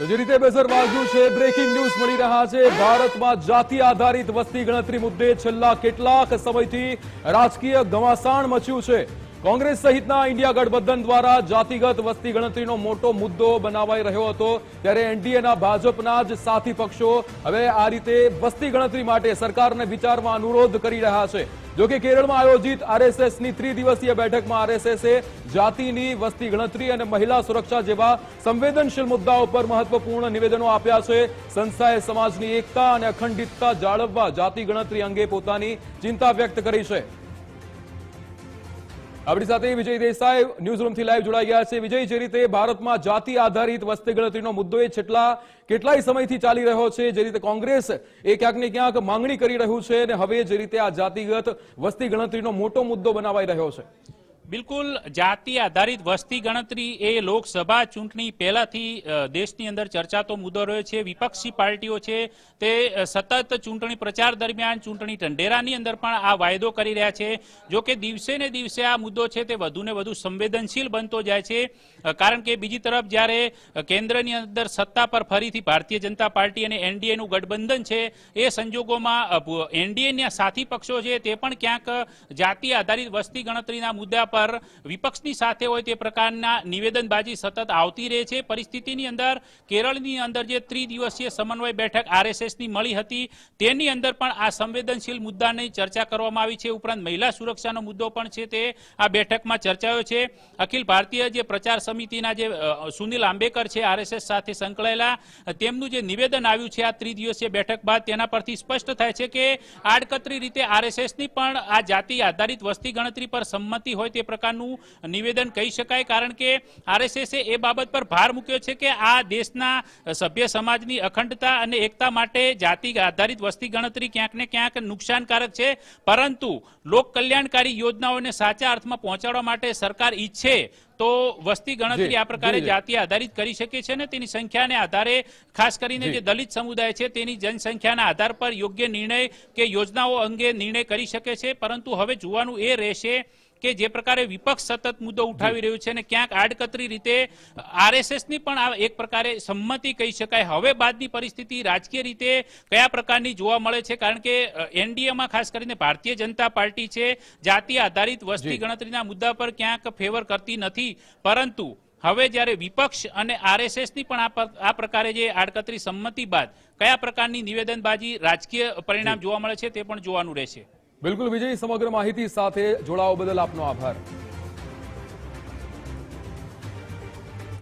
તો જે રીતે બેસર વાગ્યું છે બ્રેકિંગ ન્યૂઝ મળી રહ્યા છે. ભારતમાં જાતિ આધારિત વસ્તી ગણતરી મુદ્દે છેલ્લા કેટલાક સમયથી રાજકીય ઘમાસાણ મચ્યું છે. કોંગ્રેસ સહિતના ઇન્ડિયા ગઠબંધન દ્વારા જાતિગત વસ્તી ગણતરીનો મોટો મુદ્દો બનાવાઈ રહ્યો હતો. ત્યારે એનડીએના ભાજપના જ સાથી પક્ષો હવે આ રીતે વસ્તી ગણતરી માટે સરકારને વિચારવા અનુરોધ કરી રહ્યા છે. જોકે કેરળમાં આયોજિત આરએસએસની ત્રિદિવસીય બેઠકમાં આરએસએસે જાતિની વસ્તી ગણતરી અને મહિલા સુરક્ષા જેવા સંવેદનશીલ મુદ્દાઓ પર મહત્વપૂર્ણ નિવેદનો આપ્યા છે. સંસ્થાએ સમાજની એકતા અને અખંડિતતા જાળવવા જાતિ ગણતરી અંગે પોતાની ચિંતા વ્યક્ત કરી છે. આપણી સાથે વિજય દેસાઈ ન્યૂઝરૂમથી લાઈવ જોડાઈ ગયા છે. વિજય, જે રીતે ભારતમાં જાતિ આધારિત વસ્તી ગણતરીનો મુદ્દો એ છેલ્લા કેટલાય સમયથી ચાલી રહ્યો છે, જે રીતે કોંગ્રેસ એ ક્યાંક ને ક્યાંક માંગણી કરી રહ્યું છે અને હવે જે રીતે આ જાતિગત વસ્તી ગણતરીનો મોટો મુદ્દો બનાવાઈ રહ્યો છે. બિલકુલ જાતિ આધારિત વસ્તી ગણતરી એ લોકસભા ચૂંટણી પહેલાથી દેશની અંદર ચર્ચાતો મુદ્દો રહ્યો છે. વિપક્ષી પાર્ટીઓ છે તે સતત ચૂંટણી પ્રચાર દરમિયાન ચૂંટણી ઢંઢેરાની અંદર પણ આ વાયદો કરી રહ્યા છે. જો કે દિવસે ને દિવસે આ મુદ્દો છે તે વધુ ને વધુ સંવેદનશીલ બનતો જાય છે. કારણ કે બીજી તરફ જ્યારે કેન્દ્રની અંદર સત્તા પર ફરીથી ભારતીય જનતા પાર્ટી અને એનડીએનું ગઠબંધન છે, એ સંજોગોમાં એનડીએના સાથી પક્ષો છે તે પણ ક્યાંક જાતિ આધારિત વસ્તી ગણતરીના મુદ્દા પર વિપક્ષની સાથે હોય તે પ્રકારના નિવેદનબાજી સતત આવતી રહે છે. પરિસ્થિતિની અંદર કેરળની અંદર જે ત્રિદિવસીય સમન્વય બેઠક આરએસએસની મળી હતી, તેની અંદર પણ આ સંવેદનશીલ મુદ્દાની ચર્ચા કરવામાં આવી છે. ઉપરાંત મહિલા સુરક્ષાનો મુદ્દો પણ છે તે આ બેઠકમાં ચર્ચાયો છે. અખિલ ભારતીય જે પ્રચાર સમિતિના જે સુનિલ આંબેકર છે આરએસએસ સાથે સંકળાયેલા, તેમનું જે નિવેદન આવ્યું છે આ ત્રિદિવસીય બેઠક બાદ, તેના પરથી સ્પષ્ટ થાય છે કે આડકતરી રીતે આરએસએસની પણ આ જાતિ આધારિત વસ્તી ગણતરી પર સંમતિ હોય તે પ્રકારનું નિવેદન કહી શકાય કારણ કે આરએસએસે એ બાબત પર ભાર મૂક્યો છે કે આ દેશના સભ્ય સમાજની અખંડતા અને એકતા માટે જાતિ આધારિત વસ્તી ગણતરી ક્યાંક ને ક્યાંક નુકસાનકારક છે. પરંતુ લોક કલ્યાણકારી યોજનાઓને સાચા અર્થમાં પહોંચાડવા માટે સરકાર ઈચ્છે તો વસ્તી ગણતરી આ પ્રકારે. જાતિ આધારિત કરી શકે છે ને તેની સંખ્યાને આધારે ખાસ કરીને જે દલિત સમુદાય છે તેની જનસંખ્યાના આધાર પર યોગ્ય નિર્ણય કે યોજનાઓ અંગે નિર્ણય કરી શકે છે. પરંતુ હવે જોવાનું એ રહેશે કે જે પ્રકારે વિપક્ષ સતત મુદ્દો ઉઠાવી રહ્યું છે અને ક્યાંક આડકતરી રીતે આરએસએસની પણ આ એક પ્રકારે સંમતિ કહી શકાય. હવે બાદની પરિસ્થિતિ રાજકીય રીતે કયા પ્રકારની જોવા મળે છે? કારણ કે એનડીએમાં ખાસ કરીને ભારતીય જનતા પાર્ટી છે જાતિ આધારિત વસ્તી ગણતરીના મુદ્દા પર ક્યાંક ફેવર કરતી નથી. પરંતુ હવે જ્યારે વિપક્ષ અને આરએસએસની પણ આ પ્રકારે જે આડકતરી સંમતિ બાદ કયા પ્રકારની નિવેદનબાજી રાજકીય પરિણામ જોવા મળે છે તે પણ જોવાનું રહેશે. બિલકુલ વિજય સમગ્ર માહિતી સાથે જોડાવા બદલ આપનો આભાર.